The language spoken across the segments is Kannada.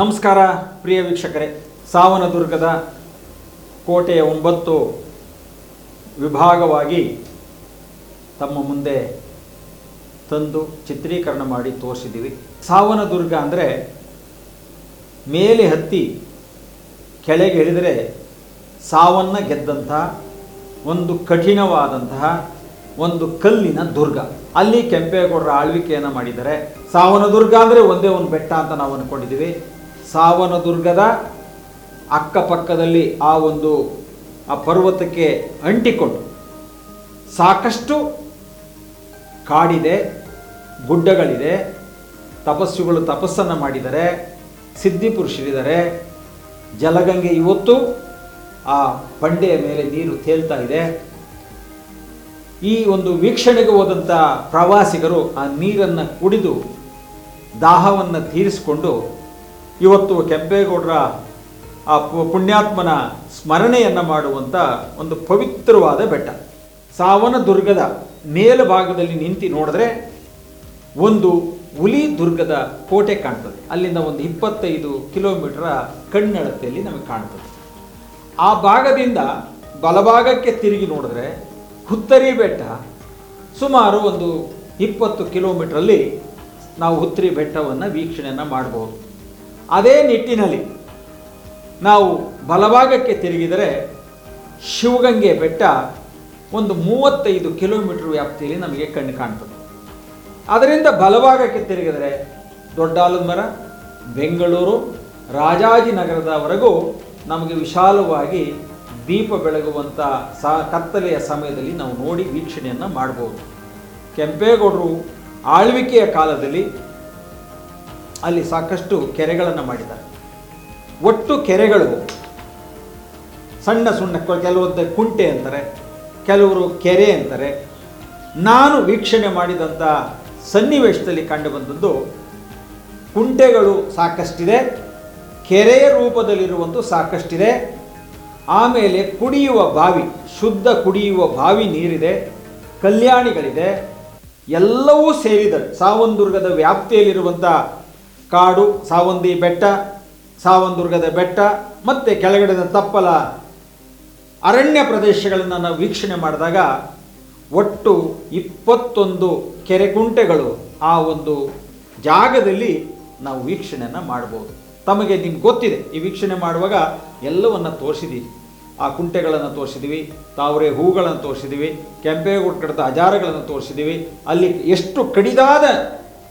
ನಮಸ್ಕಾರ, ಪ್ರಿಯ ವೀಕ್ಷಕರೇ. ಸಾವನದುರ್ಗದ ಕೋಟೆಯ ಒಂಬತ್ತು ವಿಭಾಗವಾಗಿ ತಮ್ಮ ಮುಂದೆ ತಂದು ಚಿತ್ರೀಕರಣ ಮಾಡಿ ತೋರಿಸಿದ್ದೀವಿ. ಸಾವನದುರ್ಗ ಅಂದರೆ ಮೇಲೆ ಹತ್ತಿ ಕೆಳಗೆ ಇಳಿದರೆ ಸಾವನ್ನು ಗೆದ್ದಂತಹ ಒಂದು ಕಠಿಣವಾದಂತಹ ಒಂದು ಕಲ್ಲಿನ ದುರ್ಗ. ಅಲ್ಲಿ ಕೆಂಪೇಗೌಡರ ಆಳ್ವಿಕೆಯನ್ನು ಮಾಡಿದ್ದಾರೆ. ಸಾವನದುರ್ಗ ಅಂದರೆ ಒಂದೇ ಒಂದು ಬೆಟ್ಟ ಅಂತ ನಾವು ಅಂದ್ಕೊಂಡಿದ್ದೀವಿ ಸಾವನದುರ್ಗದ ಅಕ್ಕಪಕ್ಕದಲ್ಲಿ ಆ ಒಂದು, ಆ ಪರ್ವತಕ್ಕೆ ಅಂಟಿಕೊಂಡು ಸಾಕಷ್ಟು ಕಾಡಿದೆ, ಗುಡ್ಡಗಳಿದೆ, ತಪಸ್ಸುಗಳು ತಪಸ್ಸನ್ನು ಮಾಡಿದರೆ, ಸಿದ್ಧಿ ಪುರುಷರಿದ್ದಾರೆ. ಜಲಗಂಗೆ ಇವತ್ತು ಆ ಬಂಡೆಯ ಮೇಲೆ ನೀರು ತೇಲ್ತಾ ಇದೆ. ಈ ಒಂದು ವೀಕ್ಷಣೆಗೆ ಹೋದಂಥ ಪ್ರವಾಸಿಗರು ಆ ನೀರನ್ನು ಕುಡಿದು, ದಾಹವನ್ನು ತೀರಿಸಿಕೊಂಡು ಇವತ್ತು ಕೆಂಪೇಗೌಡರ ಆ ಪುಣ್ಯಾತ್ಮನ ಸ್ಮರಣೆಯನ್ನು ಮಾಡುವಂಥ ಒಂದು ಪವಿತ್ರವಾದ ಬೆಟ್ಟ. ಸಾವನ ದುರ್ಗದ ಮೇಲ್ಭಾಗದಲ್ಲಿ ನಿಂತು ನೋಡಿದ್ರೆ ಒಂದು ಹುಲಿ ದುರ್ಗದ ಕೋಟೆ ಕಾಣ್ತದೆ. ಅಲ್ಲಿಂದ ಒಂದು ಇಪ್ಪತ್ತೈದು ಕಿಲೋಮೀಟರ ಕಣ್ಣಳತೆಯಲ್ಲಿ ನಮಗೆ ಕಾಣ್ತದೆ. ಆ ಭಾಗದಿಂದ ಬಲಭಾಗಕ್ಕೆ ತಿರುಗಿ ನೋಡಿದ್ರೆ ಹುತ್ತರಿ ಬೆಟ್ಟ. ಸುಮಾರು ಒಂದು ಇಪ್ಪತ್ತು ಕಿಲೋಮೀಟ್ರಲ್ಲಿ ನಾವು ಹುತ್ತರಿ ಬೆಟ್ಟವನ್ನು ವೀಕ್ಷಣೆಯನ್ನು ಮಾಡ್ಬೋದು. ಅದೇ ನಿಟ್ಟಿನಲ್ಲಿ ನಾವು ಬಲಭಾಗಕ್ಕೆ ತಿರುಗಿದರೆ ಶಿವಗಂಗೆ ಬೆಟ್ಟ ಒಂದು ಮೂವತ್ತೈದು ಕಿಲೋಮೀಟರ್ ವ್ಯಾಪ್ತಿಯಲ್ಲಿ ನಮಗೆ ಕಣ್ಣು ಕಾಣ್ತದೆ. ಅದರಿಂದ ಬಲಭಾಗಕ್ಕೆ ತಿರುಗಿದರೆ ದೊಡ್ಡಾಲದ ಮರ, ಬೆಂಗಳೂರು, ರಾಜಾಜಿನಗರದವರೆಗೂ ನಮಗೆ ವಿಶಾಲವಾಗಿ ದೀಪ ಬೆಳಗುವಂಥ ಸ, ಕತ್ತಲೆಯ ಸಮಯದಲ್ಲಿ ನಾವು ನೋಡಿ ವೀಕ್ಷಣೆಯನ್ನು ಮಾಡ್ಬೋದು. ಕೆಂಪೇಗೌಡರು ಆಳ್ವಿಕೆಯ ಕಾಲದಲ್ಲಿ ಅಲ್ಲಿ ಸಾಕಷ್ಟು ಕೆರೆಗಳನ್ನು ಮಾಡಿದ್ದಾರೆ. ಒಟ್ಟು ಕೆರೆಗಳು ಸಣ್ಣ ಸಣ್ಣ ಕೆಲವೊಂದು ಕುಂಟೆ ಅಂತಾರೆ, ಕೆಲವರು ಕೆರೆ ಅಂತಾರೆ. ನಾನು ವೀಕ್ಷಣೆ ಮಾಡಿದಂಥ ಸನ್ನಿವೇಶದಲ್ಲಿ ಕಂಡುಬಂದದ್ದು ಕುಂಟೆಗಳು ಸಾಕಷ್ಟಿದೆ, ಕೆರೆಯ ರೂಪದಲ್ಲಿರುವಂಥ ಸಾಕಷ್ಟಿದೆ, ಆಮೇಲೆ ಕುಡಿಯುವ ಬಾವಿ, ಶುದ್ಧ ಕುಡಿಯುವ ಬಾವಿ ನೀರಿದೆ, ಕಲ್ಯಾಣಿಗಳಿದೆ, ಎಲ್ಲವೂ ಸೇರಿದರೆ ಸಾವಂದುರ್ಗದ ವ್ಯಾಪ್ತಿಯಲ್ಲಿರುವಂಥ ಕಾಡು, ಸಾವಂದಿ ಬೆಟ್ಟ, ಸಾವಂದುರ್ಗದ ಬೆಟ್ಟ, ಮತ್ತು ಕೆಳಗಡೆದ ತಪ್ಪಲ ಅರಣ್ಯ ಪ್ರದೇಶಗಳನ್ನು ನಾವು ವೀಕ್ಷಣೆ ಮಾಡಿದಾಗ ಒಟ್ಟು ಇಪ್ಪತ್ತೊಂದು ಕೆರೆಕುಂಟೆಗಳು ಆ ಒಂದು ಜಾಗದಲ್ಲಿ ನಾವು ವೀಕ್ಷಣೆಯನ್ನು ಮಾಡ್ಬೋದು. ತಮಗೆ ನಿಮ್ಗೆ ಗೊತ್ತಿದೆ, ಈ ವೀಕ್ಷಣೆ ಮಾಡುವಾಗ ಎಲ್ಲವನ್ನು ತೋರಿಸಿದ್ದೀವಿ ಆ ಕುಂಟೆಗಳನ್ನು ತೋರಿಸಿದ್ದೀವಿ ತಾವರೆ ಹೂಗಳನ್ನು ತೋರಿಸಿದ್ದೀವಿ ಕೆಂಪೇಗೌಡ ಕಡದ ಅಜಾರಗಳನ್ನು ತೋರಿಸಿದ್ದೀವಿ ಅಲ್ಲಿ ಎಷ್ಟು ಕಡಿದಾದ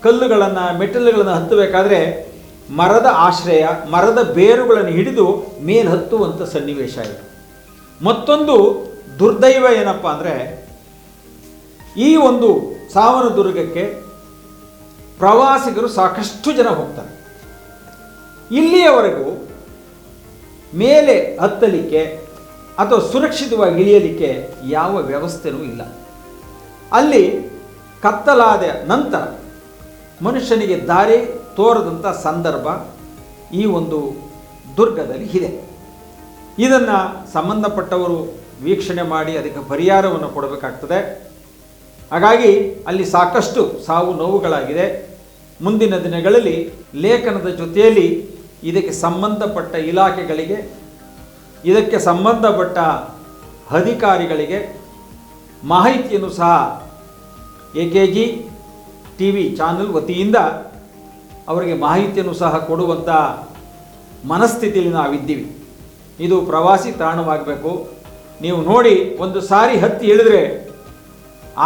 ಕಲ್ಲುಗಳನ್ನು, ಮೆಟ್ಟಿಲುಗಳನ್ನು ಹತ್ತಬೇಕಾದ್ರೆ ಮರದ ಆಶ್ರಯ, ಮರದ ಬೇರುಗಳನ್ನು ಹಿಡಿದು ಮೇಲೆ ಹತ್ತುವಂಥ ಸನ್ನಿವೇಶ ಇದೆ. ಮತ್ತೊಂದು ದುರ್ದೈವ ಏನಪ್ಪ ಅಂದರೆ ಈ ಒಂದು ಸಾವನದುರ್ಗಕ್ಕೆ ಪ್ರವಾಸಿಗರು ಸಾಕಷ್ಟು ಜನ ಹೋಗ್ತಾರೆ. ಇಲ್ಲಿಯವರೆಗೂ ಮೇಲೆ ಹತ್ತಲಿಕ್ಕೆ ಅಥವಾ ಸುರಕ್ಷಿತವಾಗಿ ಇಳಿಯಲಿಕ್ಕೆ ಯಾವ ವ್ಯವಸ್ಥೆನೂ ಇಲ್ಲ. ಅಲ್ಲಿ ಕತ್ತಲಾದ ನಂತರ ಮನುಷ್ಯನಿಗೆ ದಾರಿ ತೋರದಂಥ ಸಂದರ್ಭ ಈ ಒಂದು ದುರ್ಗದಲ್ಲಿ ಇದೆ. ಇದನ್ನು ಸಂಬಂಧಪಟ್ಟವರು ವೀಕ್ಷಣೆ ಮಾಡಿ ಅದಕ್ಕೆ ಪರಿಹಾರವನ್ನು ಕೊಡಬೇಕಾಗ್ತದೆ. ಹಾಗಾಗಿ ಅಲ್ಲಿ ಸಾಕಷ್ಟು ಸಾವು ನೋವುಗಳಾಗಿದೆ. ಮುಂದಿನ ದಿನಗಳಲ್ಲಿ ಲೇಖನದ ಜೊತೆಯಲ್ಲಿ ಇದಕ್ಕೆ ಸಂಬಂಧಪಟ್ಟ ಇಲಾಖೆಗಳಿಗೆ, ಇದಕ್ಕೆ ಸಂಬಂಧಪಟ್ಟ ಅಧಿಕಾರಿಗಳಿಗೆ ಮಾಹಿತಿಯನ್ನು ಸಹ A K G T V channel ವತಿಯಿಂದ ಅವರಿಗೆ ಮಾಹಿತಿಯನ್ನು ಸಹ ಕೊಡುವಂಥ ಮನಸ್ಥಿತಿಯಲ್ಲಿ ನಾವಿದ್ದೀವಿ ಇದು ಪ್ರವಾಸಿ ತಾಣವಾಗಬೇಕು. ನೀವು ನೋಡಿ ಒಂದು ಸಾರಿ ಹತ್ತಿ ಇಳಿದ್ರೆ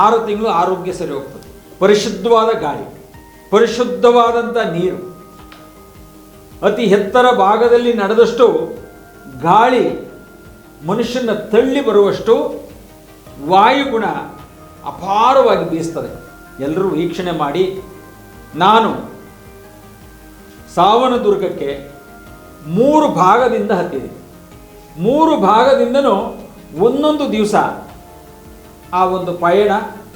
ಆರು ತಿಂಗಳು ಆರೋಗ್ಯ ಸರಿ ಹೋಗ್ತದೆ. ಪರಿಶುದ್ಧವಾದ ಗಾಳಿ ಪರಿಶುದ್ಧವಾದಂಥ ನೀರು. ಅತಿ ಎತ್ತರ ಭಾಗದಲ್ಲಿ ನಡೆದಷ್ಟು ಗಾಳಿ ಮನುಷ್ಯನ ತಳ್ಳಿ ಬರುವಷ್ಟು ವಾಯುಗುಣ ಅಪಾರವಾಗಿ ಬೀಸ್ತದೆ. ಎಲ್ಲರೂ ವೀಕ್ಷಣೆ ಮಾಡಿ, ನಾನು ಸಾವನದುರ್ಗಕ್ಕೆ ಮೂರು ಭಾಗದಿಂದ ಹತ್ತಿದೆ. ಮೂರು ಭಾಗದಿಂದನೂ ಒಂದೊಂದು ದಿವಸ ಆ ಒಂದು ಪಯಣ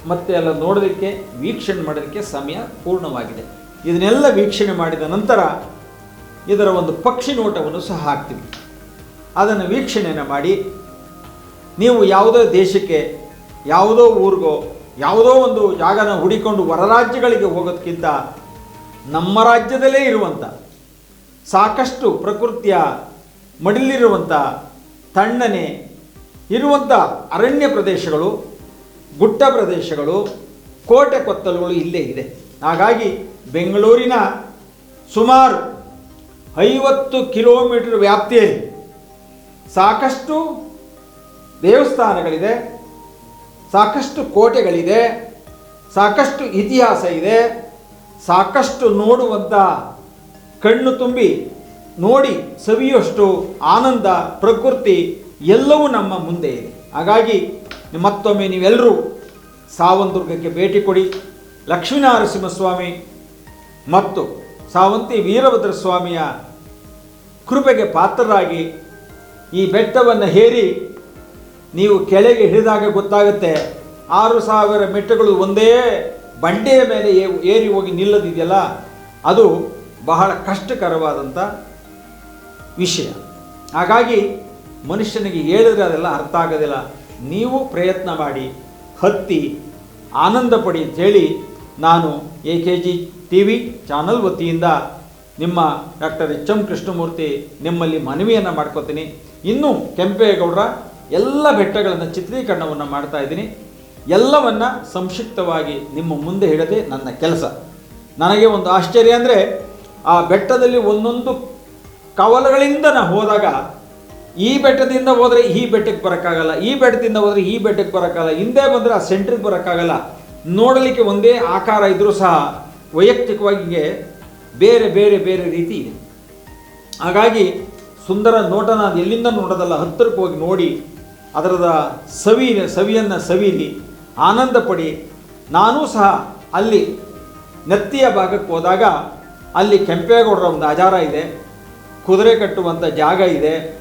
ಮತ್ತೆ ಎಲ್ಲ ನೋಡೋದಕ್ಕೆ ವೀಕ್ಷಣೆ ಮಾಡೋದಕ್ಕೆ ಸಮಯ ಪೂರ್ಣವಾಗಿದೆ. ಇದನ್ನೆಲ್ಲ ವೀಕ್ಷಣೆ ಮಾಡಿದ ನಂತರ ಇದರ ಒಂದು ಪಕ್ಷಿ ನೋಟವನ್ನು ಸಹ ಹಾಕ್ತೀವಿ. ಅದನ್ನು ವೀಕ್ಷಣೆಯನ್ನು ಮಾಡಿ, ನೀವು ಯಾವುದೋ ದೇಶಕ್ಕೆ, ಯಾವುದೋ ಊರಿಗೋ ಯಾವುದೋ ಒಂದು ಜಾಗನ ಹುಡಿಕೊಂಡು ಹೊರ ರಾಜ್ಯಗಳಿಗೆ ಹೋಗೋದಕ್ಕಿಂತ ನಮ್ಮ ರಾಜ್ಯದಲ್ಲೇ ಇರುವಂಥ ಸಾಕಷ್ಟು ಪ್ರಕೃತಿಯ ಮಡಿಲಿರುವಂಥ ತಣ್ಣನೆ ಇರುವಂಥ ಅರಣ್ಯ ಪ್ರದೇಶಗಳು ಗುಟ್ಟ ಪ್ರದೇಶಗಳು, ಕೋಟೆ ಕೊತ್ತಲುಗಳು ಇಲ್ಲೇ ಇದೆ. ಹಾಗಾಗಿ ಬೆಂಗಳೂರಿನ ಸುಮಾರು ಐವತ್ತು ಕಿಲೋಮೀಟರ್ ವ್ಯಾಪ್ತಿಯಲ್ಲಿ ಸಾಕಷ್ಟು ದೇವಸ್ಥಾನಗಳಿದೆ. ಸಾಕಷ್ಟು ಕೋಟೆಗಳಿದೆ, ಸಾಕಷ್ಟು ಇತಿಹಾಸ ಇದೆ, ಸಾಕಷ್ಟು ನೋಡುವಂಥ ಕಣ್ಣು ತುಂಬಿ ನೋಡಿ ಸವಿಯುವಷ್ಟು ಆನಂದ, ಪ್ರಕೃತಿ ಎಲ್ಲವೂ ನಮ್ಮ ಮುಂದೆ ಇದೆ. ಹಾಗಾಗಿ ಮತ್ತೊಮ್ಮೆ ನೀವೆಲ್ಲರೂ ಸಾವಂದುರ್ಗಕ್ಕೆ ಭೇಟಿ ಕೊಡಿ. ಲಕ್ಷ್ಮೀನರಸಿಂಹಸ್ವಾಮಿ ಮತ್ತು ಸಾವಂತಿ ವೀರಭದ್ರ ಸ್ವಾಮಿಯ ಕೃಪೆಗೆ ಪಾತ್ರರಾಗಿ ಈ ಬೆಟ್ಟವನ್ನು ಹೇರಿ ನೀವು ಕೆಳಗೆ ಹಿಡಿದಾಗ ಗೊತ್ತಾಗುತ್ತೆ. ಆರು ಸಾವಿರ ಮೆಟ್ಟುಗಳು ಒಂದೇ ಬಂಡೆಯ ಮೇಲೆ ಏರಿ ಹೋಗಿ ನಿಲ್ಲದಿದೆಯಲ್ಲ, ಅದು ಬಹಳ ಕಷ್ಟಕರವಾದಂಥ ವಿಷಯ. ಹಾಗಾಗಿ ಮನುಷ್ಯನಿಗೆ ಹೇಳಿದ್ರೆ ಅದೆಲ್ಲ ಅರ್ಥ ಆಗೋದಿಲ್ಲ. ನೀವು ಪ್ರಯತ್ನ ಮಾಡಿ, ಹತ್ತಿ ಆನಂದ ಪಡಿ ಅಂತೇಳಿ ನಾನು A K G T V channel ವತಿಯಿಂದ ನಿಮ್ಮ ಡಾಕ್ಟರ್ ಎಚ್ ಎಂ ಕೃಷ್ಣಮೂರ್ತಿ ನಿಮ್ಮಲ್ಲಿ ಮನವಿಯನ್ನು ಮಾಡ್ಕೋತೀನಿ. ಇನ್ನೂ ಕೆಂಪೇಗೌಡರ ಎಲ್ಲ ಬೆಟ್ಟಗಳನ್ನು ಚಿತ್ರೀಕರಣವನ್ನು ಮಾಡ್ತಾ ಇದ್ದೀನಿ. ಎಲ್ಲವನ್ನು ಸಂಕ್ಷಿಪ್ತವಾಗಿ ನಿಮ್ಮ ಮುಂದೆ ಹಿಡದೆ ನನ್ನ ಕೆಲಸ. ನನಗೆ ಒಂದು ಆಶ್ಚರ್ಯ ಅಂದರೆ, ಆ ಬೆಟ್ಟದಲ್ಲಿ ಒಂದೊಂದು ಕವಲಗಳಿಂದ ನಾನು ಹೋದಾಗ, ಈ ಬೆಟ್ಟದಿಂದ ಹೋದರೆ ಈ ಬೆಟ್ಟಕ್ಕೆ ಬರೋಕ್ಕಾಗಲ್ಲ, ಈ ಬೆಟ್ಟದಿಂದ ಹೋದರೆ ಈ ಬೆಟ್ಟಕ್ಕೆ ಬರೋಕ್ಕಾಗಲ್ಲ, ಹಿಂದೆ ಬಂದರೆ ಆ ಸೆಂಟ್ರಿಗೆ ಬರೋಕ್ಕಾಗಲ್ಲ. ನೋಡಲಿಕ್ಕೆ ಒಂದೇ ಆಕಾರ ಇದ್ದರೂ ಸಹ ವೈಯಕ್ತಿಕವಾಗಿ ಬೇರೆ ಬೇರೆ ಬೇರೆ ರೀತಿ ಇದೆ. ಹಾಗಾಗಿ ಸುಂದರ ನೋಟನ ಎಲ್ಲಿಂದ ನೋಡೋದಲ್ಲ, ಹತ್ತಿರಕ್ಕೆ ಹೋಗಿ ನೋಡಿ. ಅದರದ ಸವಿ, ಸವಿಯನ್ನು ಸವಿಲಿ, ಆನಂದ ಪಡಿ. ನಾನೂ ಸಹ ಅಲ್ಲಿ ನೆತ್ತಿಯ ಭಾಗಕ್ಕೆ ಹೋದಾಗ ಅಲ್ಲಿ ಕೆಂಪೇಗೌಡರ ಒಂದು ಆಜಾರ ಇದೆ. ಕುದುರೆ ಕಟ್ಟುವಂಥ ಜಾಗ ಇದೆ.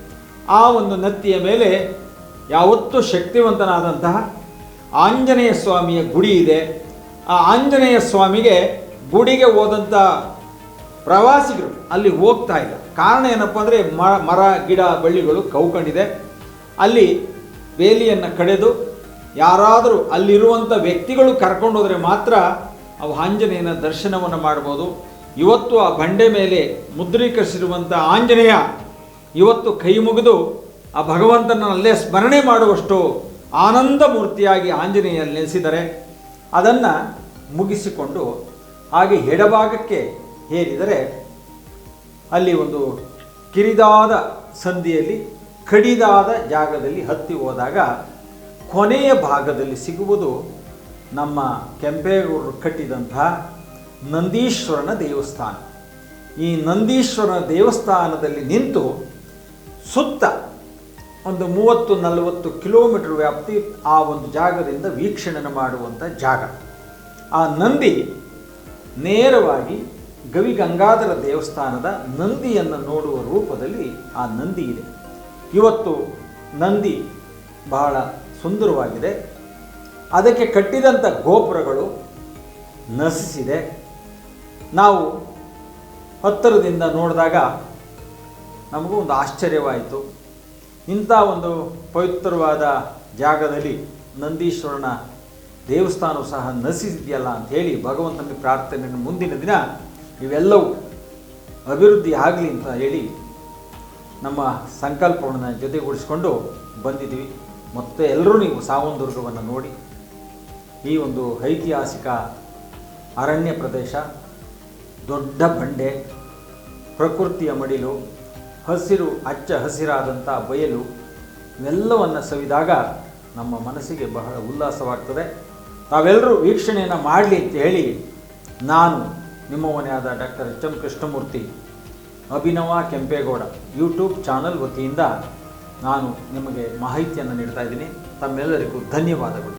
ಆ ಒಂದು ನೆತ್ತಿಯ ಮೇಲೆ ಯಾವತ್ತೂ ಶಕ್ತಿವಂತನಾದಂತಹ ಆಂಜನೇಯ ಸ್ವಾಮಿಯ ಗುಡಿ ಇದೆ. ಆ ಆಂಜನೇಯ ಸ್ವಾಮಿಗೆ ಗುಡಿಗೆ ಹೋದಂಥ ಪ್ರವಾಸಿಗರು ಅಲ್ಲಿ ಹೋಗ್ತಾ ಇಲ್ಲ. ಕಾರಣ ಏನಪ್ಪ ಅಂದರೆ ಮರ, ಗಿಡ, ಬಳ್ಳಿಗಳು ಕೌಕೊಂಡಿದೆ ಅಲ್ಲಿ ಬೇಲಿಯನ್ನು ಕಡೆದು ಯಾರಾದರೂ ಅಲ್ಲಿರುವಂಥ ವ್ಯಕ್ತಿಗಳು ಕರ್ಕೊಂಡು ಹೋದರೆ ಮಾತ್ರ ಅವು ಆಂಜನೇಯನ ದರ್ಶನವನ್ನು ಮಾಡ್ಬೋದು. ಇವತ್ತು ಆ ಬಂಡೆ ಮೇಲೆ ಮುದ್ರೀಕರಿಸಿರುವಂಥ ಆಂಜನೇಯ ಇವತ್ತು ಕೈ ಮುಗಿದು ಆ ಭಗವಂತನ ಅಲ್ಲೇ ಸ್ಮರಣೆ ಮಾಡುವಷ್ಟು ಆನಂದ ಮೂರ್ತಿಯಾಗಿ ಆಂಜನೇಯ ನೆಲೆಸಿದರೆ ಅದನ್ನು ಮುಗಿಸಿಕೊಂಡು ಹಾಗೆ ಎಡಭಾಗಕ್ಕೆ ಹೇರಿದರೆ ಅಲ್ಲಿ ಒಂದು ಕಿರಿದಾದ ಸಂಧಿಯಲ್ಲಿ ಕಡಿದಾದ ಜಾಗದಲ್ಲಿ ಹತ್ತಿ ಹೋದಾಗ ಕೊನೆಯ ಭಾಗದಲ್ಲಿ ಸಿಗುವುದು ನಮ್ಮ ಕೆಂಪೇಗೌಡರು ಕಟ್ಟಿದಂತಹ ನಂದೀಶ್ವರನ ದೇವಸ್ಥಾನ. ಈ ನಂದೀಶ್ವರನ ದೇವಸ್ಥಾನದಲ್ಲಿ ನಿಂತು ಸುತ್ತ ಒಂದು ಮೂವತ್ತು ನಲವತ್ತು ಕಿಲೋಮೀಟರ್ ವ್ಯಾಪ್ತಿ ಆ ಒಂದು ಜಾಗದಿಂದ ವೀಕ್ಷಣೆ ಮಾಡುವಂಥ ಜಾಗ. ಆ ನಂದಿ ನೇರವಾಗಿ ಗವಿಗಂಗಾಧರ ದೇವಸ್ಥಾನದ ನಂದಿಯನ್ನು ನೋಡುವ ರೂಪದಲ್ಲಿ ಆ ನಂದಿ ಇದೆ. ಇವತ್ತು ನಂದಿ ಬಹಳ ಸುಂದರವಾಗಿದೆ. ಅದಕ್ಕೆ ಕಟ್ಟಿದಂಥ ಗೋಪುರಗಳು ನಸಿಸಿದೆ ನಾವು ಹತ್ತಿರದಿಂದ ನೋಡಿದಾಗ ನಮಗೂ ಒಂದು ಆಶ್ಚರ್ಯವಾಯಿತು. ಇಂಥ ಒಂದು ಪವಿತ್ರವಾದ ಜಾಗದಲ್ಲಿ ನಂದೀಶ್ವರನ ದೇವಸ್ಥಾನವು ಸಹ ನಸಿಸಿದೆಯಲ್ಲ ಅಂತ ಹೇಳಿ ಭಗವಂತನಿಗೆ ಪ್ರಾರ್ಥನೆ ಮುಂದಿನ ದಿನ ಇವೆಲ್ಲವೂ ಅಭಿವೃದ್ಧಿ ಆಗಲಿ ಅಂತ ಹೇಳಿ ನಮ್ಮ ಸಂಕಲ್ಪವನ್ನು ಜೊತೆಗೂಡಿಸಿಕೊಂಡು ಬಂದಿದ್ದೀವಿ. ಮತ್ತು ಎಲ್ಲರೂ ನೀವು ಸಾವಂದುರ್ಗವನ್ನು ನೋಡಿ. ಈ ಒಂದು ಐತಿಹಾಸಿಕ ಅರಣ್ಯ ಪ್ರದೇಶ, ದೊಡ್ಡ ಬಂಡೆ, ಪ್ರಕೃತಿಯ ಮಡಿಲು, ಹಸಿರು, ಅಚ್ಚ ಹಸಿರಾದಂಥ ಬಯಲು, ಇವೆಲ್ಲವನ್ನು ಸವಿದಾಗ ನಮ್ಮ ಮನಸ್ಸಿಗೆ ಬಹಳ ಉಲ್ಲಾಸವಾಗ್ತದೆ. ತಾವೆಲ್ಲರೂ ವೀಕ್ಷಣೆಯನ್ನು ಮಾಡಲಿ ಅಂತ ಹೇಳಿ ನಾನು ನಿಮ್ಮ ಮನೆಯಾದ doctor H M Krishnamurthy Abhinava Kempegowda YouTube channel ವತಿಯಿಂದ ನಾನು ನಿಮಗೆ ಮಾಹಿತಿಯನ್ನು ನೀಡ್ತಾ ಇದ್ದೀನಿ. ತಮ್ಮೆಲ್ಲರಿಗೂ ಧನ್ಯವಾದಗಳು.